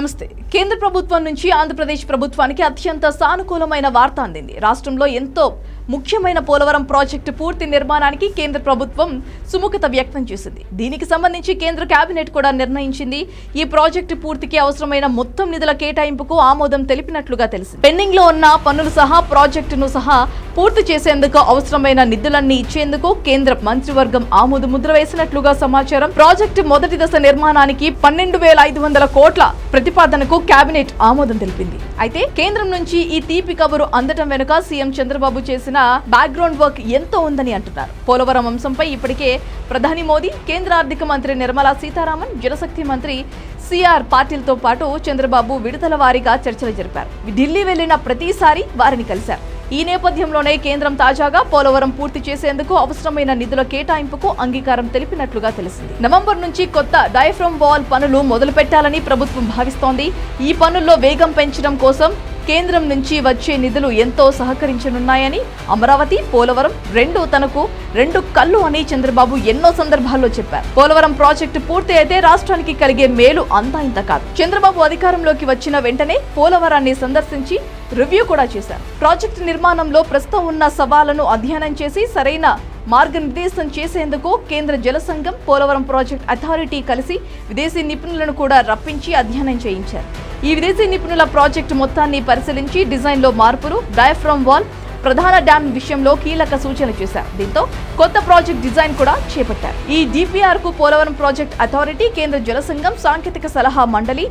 నమస్తే. కేంద్ర ప్రభుత్వం నుంచి ఆంధ్రప్రదేశ్ ప్రభుత్వానికి అత్యంత సానుకూలమైన వార్త అందింది. రాష్ట్రంలో ఎంతో ముఖ్యమైన పోలవరం ప్రాజెక్టు పూర్తి నిర్మాణానికి కేంద్ర ప్రభుత్వం సుముఖత వ్యక్తం చేసింది. దీనికి సంబంధించి కేంద్ర కేబినెట్ కూడా నిర్ణయించింది. ఈ ప్రాజెక్టు పూర్తికి అవసరమైన మొత్తం నిధుల కేటాయింపుకు ఆమోదం తెలిపినట్లుగా తెలిసింది. పెండింగ్లో ఉన్న పనులు సహా ప్రాజెక్టును సహా పూర్తి చేసేందుకు అవసరమైన నిధులన్నీ ఇచ్చేందుకు కేంద్ర మంత్రివర్గం ఆమోద ముద్ర వేసినట్లుగా సమాచారం. ప్రాజెక్టు మొదటి దశ నిర్మాణానికి పన్నెండు వేల ఐదు వందల కోట్ల ప్రతిపాదనకు కేబినెట్ ఆమోదం తెలిపింది. అయితే కేంద్రం నుంచి ఈ తీపి కబురు అందటం వెనుక సీఎం చంద్రబాబు చేసిన బ్యాక్గ్రౌండ్ వర్క్ ఎంతో ఉందని అంటున్నారు. పోలవరం అంశంపై ఇప్పటికే ప్రధాని మోదీ కేంద్ర ఆర్థిక మంత్రి నిర్మలా సీతారామన్ జలశక్తి మంత్రి సిఆర్ పాటిల్తో పాటు చంద్రబాబు విడతల వారీగా చర్చలు జరిపారు. ఢిల్లీ వెళ్ళిన ప్రతిసారి వారిని కలిశారు. ఈ నేపథ్యంలోనే కేంద్రం తాజాగా పోలవరం పూర్తి చేసేందుకు అవసరమైన నిధుల కేటాయింపుకు అంగీకారం తెలిపినట్లుగా తెలిసింది. నవంబర్ నుంచి కొత్త డయాఫ్రమ్ వాల్ పనులు మొదలు పెట్టాలని ప్రభుత్వం భావిస్తోంది. ఈ పనుల్లో వేగం పెంచడం కోసం కేంద్రం నుంచి వచ్చే నిధులు ఎంతో సహకరించనున్నాయని అమరావతి పోలవరం రెండు తనకు రెండు కళ్ళు అని చంద్రబాబు ఎన్నో సందర్భాల్లో చెప్పారు. పోలవరం ప్రాజెక్టు పూర్తి అయితే రాష్ట్రానికి కలిగే మేలు అంతా ఇంత కాదు. చంద్రబాబు అధికారంలోకి వచ్చిన వెంటనే పోలవరాన్ని సందర్శించి రివ్యూ కూడా చేశారు. ప్రాజెక్టు నిర్మాణంలో ప్రస్తుతం ఉన్న సవాళ్ళను అధ్యయనం చేసి సరైన మార్గనిర్దేశం చేసేందుకు కేంద్ర జల సంఘం పోలవరం ప్రాజెక్ట్ అథారిటీ కలిసి విదేశీ నిపుణులను కూడా రప్పించి అధ్యయనం చేయించారు. ఈ విదేశీ నిపుణుల ప్రాజెక్టు మొత్తాన్ని పరిశీలించి డిజైన్లో మార్పులు డయాఫ్రమ్ వాల్ ప్రధాన డ్యామ్ విషయంలో కీలక సూచనలు చేశారు. దీంతో కొత్త ప్రాజెక్ట్ డిజైన్ కూడా చేపట్టారు. ఈ డిపిఆర్కు పోలవరం ప్రాజెక్ట్ అథారిటీ కేంద్ర జల సంఘం సాంకేతిక సలహా మండలి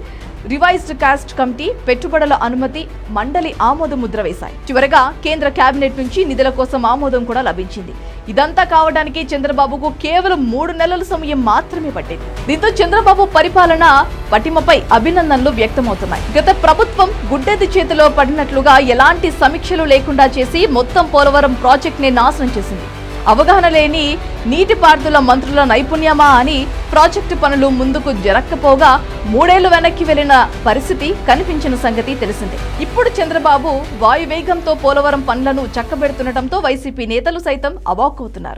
రివైజ్డ్ కాస్ట్ కమిటీ పెట్టుబడుల అనుమతి మండలి ఆమోద ముద్ర వేశాయి. చివరగా కేంద్ర కేబినెట్ నుంచి నిధుల కోసం ఆమోదం కూడా లభించింది. ఇదంతా కావడానికి చంద్రబాబుకు కేవలం మూడు నెలల సమయం మాత్రమే పట్టింది. దీంతో చంద్రబాబు పరిపాలన పటిమపై అభినందనలు వ్యక్తమవుతున్నాయి. గత ప్రభుత్వం గుడ్డెది చేతిలో పడినట్లుగా ఎలాంటి సమీక్షలు లేకుండా చేసి మొత్తం పోలవరం ప్రాజెక్ట్ని నాశనం చేసింది. అవగాహన లేని నీటిపారుదల మంత్రుల నైపుణ్యమా అని ప్రాజెక్టు పనులు ముందుకు జరక్కపోగా మూడేళ్ళు వెనక్కి వెళ్ళిన పరిస్థితి కనిపించిన సంగతి తెలిసిందే. ఇప్పుడు చంద్రబాబు వాయువేగంతో పోలవరం పనులను చక్కబెడుతుండటంతో వైసీపీ నేతలు సైతం అవాక్కవుతున్నారు.